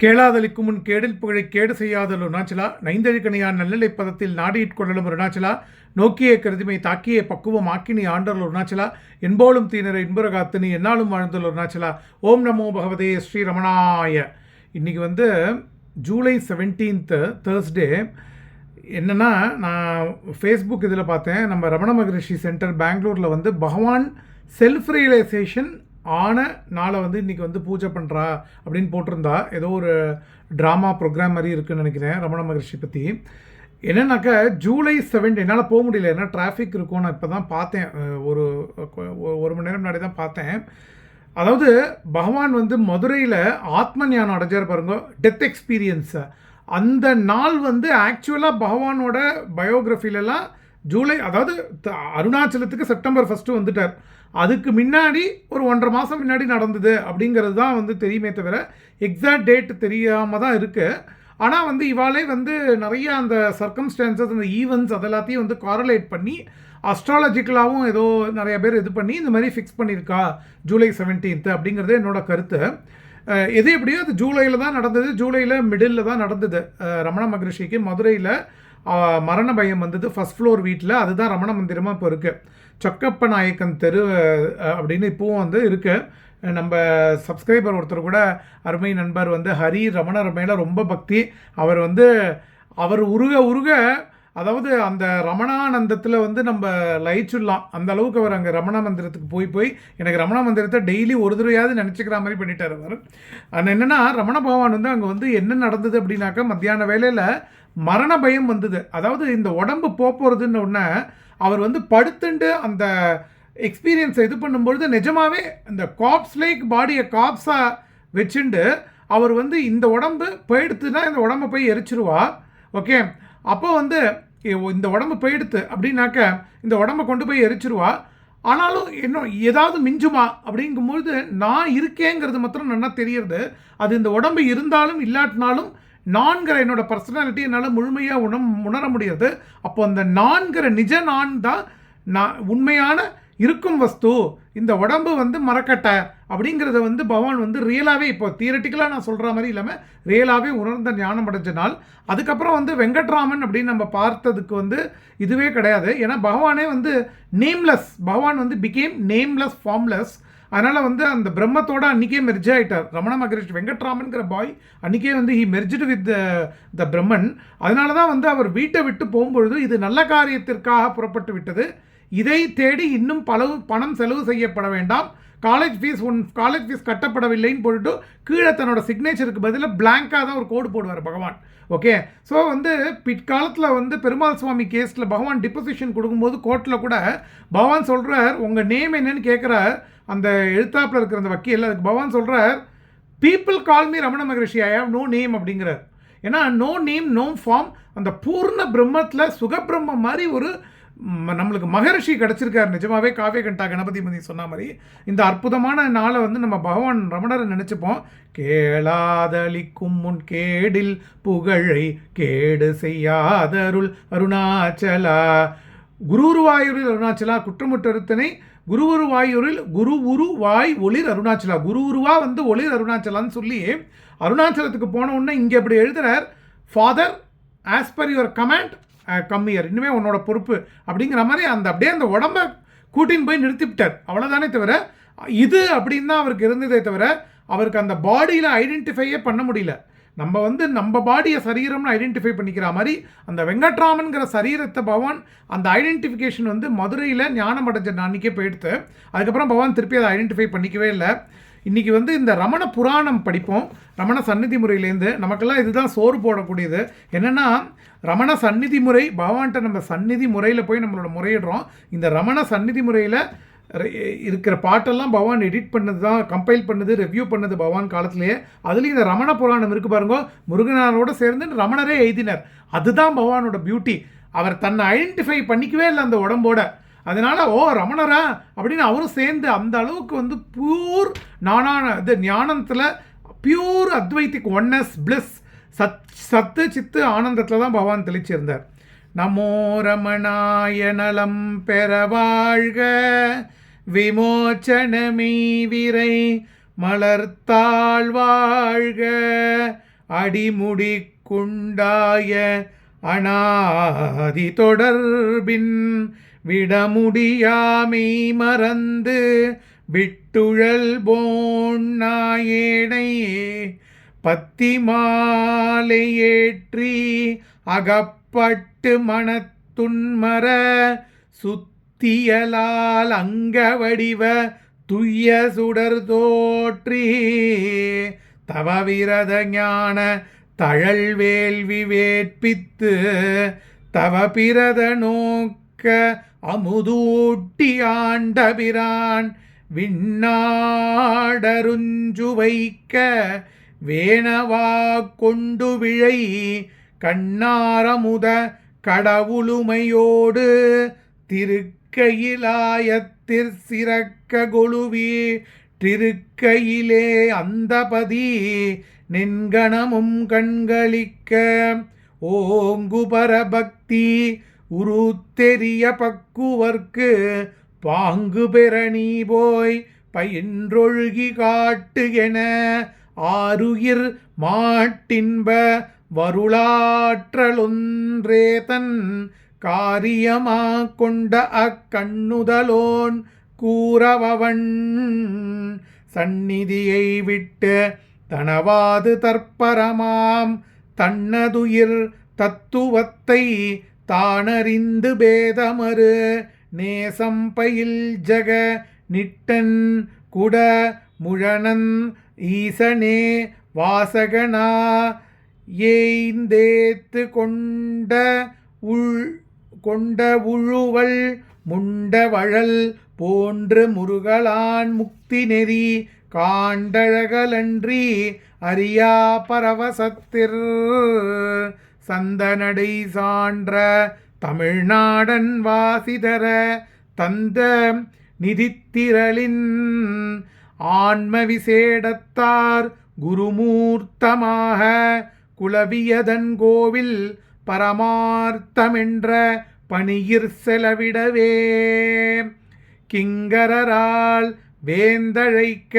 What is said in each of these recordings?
கேளாதலிக்கும் முன் கேடில் புகழை கேடு செய்யாதல் அருணாச்சலா? நைந்தழிக்கணையான் நல்லலை பதத்தில் நாடியிட்கொள்ளலும் அருணாச்சலா? நோக்கிய கருதிமை தாக்கிய பக்குவம் ஆக்கினி ஆண்டல் அருணாச்சலா? என்போலும் தீனரை இன்புற காத்தினி என்னாலும் வாழ்ந்தல் அருணாச்சலா? ஓம் நமோ பகவதே ஸ்ரீ ரமணாய. வந்து ஜூலை செவன்டீன்த்து தேர்ஸ்டே என்னென்னா நான் ஃபேஸ்புக் இதில் பார்த்தேன். நம்ம ரமண மகரிஷி சென்டர் பெங்களூரில் வந்து பகவான் செல்ஃப் ரியலைசேஷன் ஆன நாளை வந்து இன்றைக்கி வந்து பூஜை பண்ணுறா அப்படின்னு போட்டிருந்தா ஏதோ ஒரு ட்ராமா ப்ரோக்ராம் மாதிரி இருக்குன்னு நினைக்கிறேன் ரமண மகர்ஷி பற்றி என்னன்னாக்கா ஜூலை செவன்ட் என்னால் போக முடியல. ஏன்னா டிராஃபிக் இருக்கும். நான் இப்போ தான் பார்த்தேன் ஒரு ஒரு- மணி நேரம் முன்னாடி தான் பார்த்தேன். அதாவது பகவான் வந்து மதுரையில் ஆத்ம ஞானம் அடைஞ்சார் பாருங்க. டெத் எக்ஸ்பீரியன்ஸை அந்த நாள் வந்து ஆக்சுவலாக பகவானோட பயோகிராஃபிலெலாம் ஜூலை அதாவது த- அருணாச்சலத்துக்கு செப்டம்பர் ஃபஸ்ட்டு வந்துட்டார். அதுக்கு முன்னாடி ஒரு ஒன்றரை மாதம் முன்னாடி நடந்தது அப்படிங்கிறது தான் வந்து தெரியுமே தவிர எக்ஸாக்ட் டேட் தெரியாமல் தான் இருக்குது ஆனால் வந்து இவாளே வந்து நிறைய அந்த சர்க்கம்ஸ்டான்சஸ் அந்த ஈவெண்ட்ஸ் அதெல்லாத்தையும் வந்து காரலேட் பண்ணி அஸ்ட்ராலஜிக்கலாகவும் ஏதோ நிறைய பேர் இது பண்ணி இந்த மாதிரி ஃபிக்ஸ் பண்ணியிருக்கா ஜூலை செவன்டீன்த் அப்படிங்கிறது என்னோட கருத்து. எது எப்படியோ அது ஜூலையில் தான் நடந்தது ஜூலையில் மிடில் தான் நடந்தது. ரமண மகரிஷிக்கு மதுரையில் மரண பயம் வந்தது ஃபஸ்ட் ஃப்ளோர் வீட்டில் அதுதான் ரமண மந்திரமாக இப்போ இருக்குது சொக்கப்ப நாயக்கன் தெரு அப்படின்னு இப்போவும் வந்து இருக்குது நம்ம சப்ஸ்கிரைபர் ஒருத்தர் கூட அருமை நண்பர் வந்து ஹரி ரமண மேலே ரொம்ப பக்தி. அவர் வந்து அவர் உருக உருக அதாவது அந்த ரமணானந்தத்தில் வந்து நம்ம லயிச்சுடலாம் அந்த அளவுக்கு அவர் அங்கே ரமணா மந்திரத்துக்கு போய் போய் எனக்கு ரமண மந்திரத்தை டெய்லி ஒரு தடவையாவது நினச்சிக்கிற மாதிரி பண்ணிட்டார் அவர். அது என்னென்னா ரமண பகவான் வந்து அங்கே வந்து என்ன நடந்தது அப்படின்னாக்கா மத்தியான வேலையில் மரண பயம் வந்தது. அதாவது இந்த உடம்பு போகிறதுன்னு உடனே அவர் வந்து படுத்துண்டு அந்த எக்ஸ்பீரியன்ஸை இது பண்ணும்பொழுது நிஜமாகவே இந்த காப்ஸ் லைக் பாடியை காப்ஸாக வச்சுண்டு அவர் வந்து இந்த உடம்பு போயிடுத்துனா இந்த உடம்பை போய் எரிச்சிருவா. ஓகே அப்போ வந்து இந்த உடம்பு போயிடுத்து அப்படின்னாக்க இந்த உடம்பை கொண்டு போய் எரிச்சிருவா. ஆனாலும் இன்னும் ஏதாவது மிஞ்சுமா அப்படிங்கும்பொழுது நான் இருக்கேங்கிறது மாத்திரம் நல்லா தெரியறது. அது இந்த உடம்பு இருந்தாலும் இல்லாட்டினாலும் நான்கிற என்னோட பர்சனாலிட்டி என்னால் முழுமையாக உணம் உணர முடியாது. அப்போ அந்த நான்கிற நிஜ நான் தான் நான் உண்மையான இருக்கும் வஸ்து இந்த உடம்பு வந்து மரக்கட்டை அப்படிங்கிறத வந்து பகவான் வந்து ரியலாகவே இப்போ தியரட்டிக்கலாக நான் சொல்கிற மாதிரி இல்லாமல் ரியலாகவே உணர்ந்த ஞானம் அடைஞ்ச நாள் அதுக்கப்புறம் வந்து வெங்கட்ராமன் அப்படின்னு நம்ம பார்த்ததுக்கு வந்து இதுவே கிடையாது. ஏன்னா பகவானே வந்து நேம்லெஸ் பகவான் வந்து பிகேம் நேம்லெஸ் ஃபார்ம்லெஸ் அதனால் வந்து அந்த பிரம்மத்தோட அன்றைக்கே மெர்ஜ் ஆகிட்டார் ரமண மகரிஷ் வெங்கட்ராமன்கிற பாய் அன்றைக்கே வந்து he merged with the Brahman அதனால தான் வந்து அவர் வீட்டை விட்டு போகும்பொழுது இது நல்ல காரியத்திற்காக புறப்பட்டு விட்டது. இதை தேடி இன்னும் பலவு பணம் செலவு செய்யப்பட வேண்டாம். காலேஜ் ஃபீஸ் உன் காலேஜ் ஃபீஸ் கட்டப்படவில்லைன்னு போட்டுட்டு கீழே தன்னோட சிக்னேச்சருக்கு பதிலாக பிளாங்காக தான் ஒரு கோடு போடுவார் பகவான். ஓகே ஸோ வந்து பிற்காலத்தில் வந்து பெருமாள் சுவாமி கேஸில் பகவான் டிப்போசிஷன் கொடுக்கும்போது கோர்ட்டில் கூட பகவான் சொல்கிறார் உங்கள் நேம் என்னன்னு கேட்குறார் அந்த எழுத்தாப்பில் இருக்கிற அந்த வக்கீல் அதுக்கு பகவான் சொல்கிறார் people call me Ramana Maharishi. I have no name அப்படிங்கிறார். ஏன்னா நோ நேம் நோ ஃபார்ம் அந்த பூர்ண பிரம்மத்தில் சுகபிரம்மம் மாதிரி ஒரு நம்மளுக்கு மகரிஷி கிடச்சிருக்காரு. நிஜமாவே காவிய கண்டா கணபதி மதி சொன்ன மாதிரி இந்த அற்புதமான நாளை வந்து நம்ம பகவான் ரமணரை நினச்சிப்போம். கேளாதளிக்கும் முன் கேடில் புகழை கேடு செய்யாதருள் அருணாச்சலா. குருவாயூரில் அருணாச்சலா குற்றமுற்றருத்தனை குருவுருவாயூரில் குரு உரு வாய் ஒளிர் அருணாச்சலா. குரு உருவா வந்து ஒளிர் அருணாச்சலான்னு சொல்லி அருணாச்சலத்துக்கு போன உடனே இங்கே இப்படி எழுதுறார். Father as per your command கம்மியர். இன்னுமே உன்னோட பொறுப்பு அப்படிங்கிற மாதிரி அந்த அப்படியே அந்த உடம்ப கூட்டின்னு போய் நிறுத்திவிட்டார். அவ்வளோதானே தவிர இது அப்படின்னு தான் அவருக்கு இருந்ததே தவிர அவருக்கு அந்த பாடியில் ஐடென்டிஃபையே பண்ண முடியல. நம்ம வந்து நம்ம பாடியை சரீரம்னு ஐடென்டிஃபை பண்ணிக்கிற மாதிரி அந்த வெங்கட்ராமன்கிற சரீரத்தை பவான் அந்த ஐடென்டிஃபிகேஷன் வந்து மதுரையில் ஞானம் அடைஞ்ச அன்றைக்கே போயிடுத்து அதுக்கப்புறம் பவான் திருப்பி அதை ஐடென்டிஃபை பண்ணிக்கவே இல்லை. இன்றைக்கி வந்து இந்த ரமண புராணம் படிப்போம். ரமண சந்நிதி முறையிலேருந்து நமக்கெல்லாம் இதுதான் சோறு போடக்கூடியது. என்னென்னா ரமண சந்நிதி முறை பகவான்கிட்ட நம்ம சந்நிதி முறையில் போய் நம்மளோட முறையிடுறோம். இந்த ரமண சந்நிதி முறையில் இருக்கிற பாட்டெல்லாம் பவான் எடிட் பண்ணது தான் கம்பைல் பண்ணுது ரிவ்யூ பண்ணது பவான் காலத்திலேயே. அதுலேயும் இந்த ரமண புராணம் இருக்குது பாருங்க. முருகனாரோட சேர்ந்து ரமணரே எழுதினர் அதுதான் பவானோட பியூட்டி அவர் தன்னை ஐடென்டிஃபை பண்ணிக்கவே இல்லை அந்த உடம்போட. அதனால் ஓ ரமணரா? அப்படின்னு அவரும் சேர்ந்து அந்த அளவுக்கு வந்து பியூர் நானான இது ஞானத்தில் பியூர் அத்வைத்திக் ஒன்னஸ் பிளஸ் சத் சத்து சித்து ஆனந்தத்தில் தான் பகவான் தெளிச்சிருந்தார். நமோ ரமணாய நலம் பெற வாழ்க விமோச்சனமே விரை மலர்த்தாள் வாழ்க அடிமுடி குண்டாய அனாதி தொடர்பின் விடமுடியாமை மறந்து விட்டுழல் போன்னாயேனை பத்தி மாலையேற்றி அகப்பட்டு மனத்துன்மர சுத்தியலால் அங்க வடிவ துய்ய சுடர் தோற்றி தவவிரத ஞான தழல் வேள்வி வேட்பித்து தவபிரத நோக்க அமுதூட்டி ஆண்டபிரான் விண்ணாடருஞ்சு வைக்க வேணவா கொண்டு விழை கண்ணாரமுத கடவுளுமையோடு திருக்கையிலாயத்திற் சிறக்க கொழுவி திருக்கையிலே அந்தபதி நின்கணமும் கண்களிக்க. ஓங்கு பரபக்தி உருத்தெரிய பக்குவர்க்கு பாங்கு பெற போய் பயின்றொழுகி காட்டு என ஆருயிர் மாட்டின்ப வருளாற்றலொன்றே தன் காரியமா கொண்ட அக்கண்ணுதலோன் கூறவவன். சந்நிதியை விட்டு தனவாது தற்பரமாம் தன்னதுயிர் தத்துவத்தை தானறிந்து பேதமறு நேசம் பயில் ஜக நிட்டன் குட முழனன் ஈசனே வாசகனா ஏய்ந்தேத்து கொண்ட உள் கொண்ட உழுவல் முண்டவழல் போன்று முருகலான் முக்தி நெறி காண்டழகலன்றி அரியா பரவசத்திற் சந்தனடை சான்ற தமிழ்நாடன் வாசிதர தந்த நிதித்திரளின். ஆன்ம விசேடத்தார் குருமூர்த்தமாக குலவியதன் கோவில் பரமார்த்தமென்ற பணியிற் செலவிடவே. கிங்கரரால் வேந்தழைக்க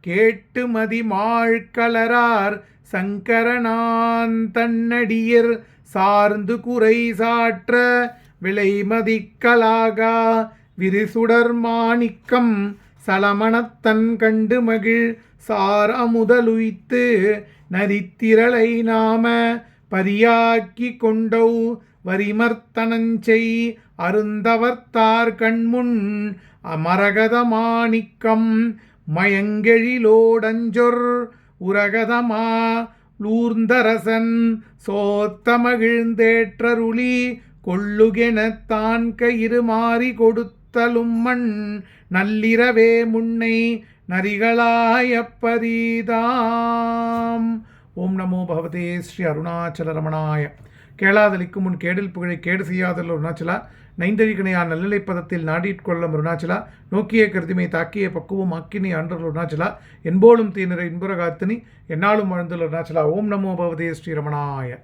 கேட்டு மதிமாழ்கலரார் சங்கரனான் தன்னடியிற் சார்ந்து குறை சாற்ற விலைமதிக்கலாகா விரிசுடர் மாணிக்கம் சலமணத்தன் கண்டு மகிழ் சார் அமுதலுய்த்து நரித்திரளை நாம பரியாக்கி கொண்டௌ வரிமர்த்தனஞ்செய் அருந்தவர்த்தார் கண்முன் அமரகத மாணிக்கம் மயங்கெழிலோடஞ்சொர் உரகதமா லூர்ந்தரசன் சோத்த மகிழ்ந்தேற்றருளி கொள்ளுகெனத் தான் கயிறு மாறி கொடுத்தலும் மண் நள்ளிரவே முன்னை நரிகளாயப்பரீதாம் ஓம் நமோ பகவதே ஸ்ரீ அருணாச்சல ரமணாய கேளாதலிக்கும் முன் கேடில் புகழை கேடு செய்யாதல் அருணாச்சலா. நைந்தழிகணையா நல்லநிலை பதத்தில் நாடிட்கொள்ளும் அருணாச்சலா நோக்கிய கருதிமை தாக்கிய பக்குவம் அக்கினி ஆண்டல் அருணாச்சலா என்போலும் தீனரை இன்புறகாத்தினி என்னாலும் வாழ்ந்துள்ள அருணாச்சலா. ஓம் நமோ பவதே ஸ்ரீ ரமணாய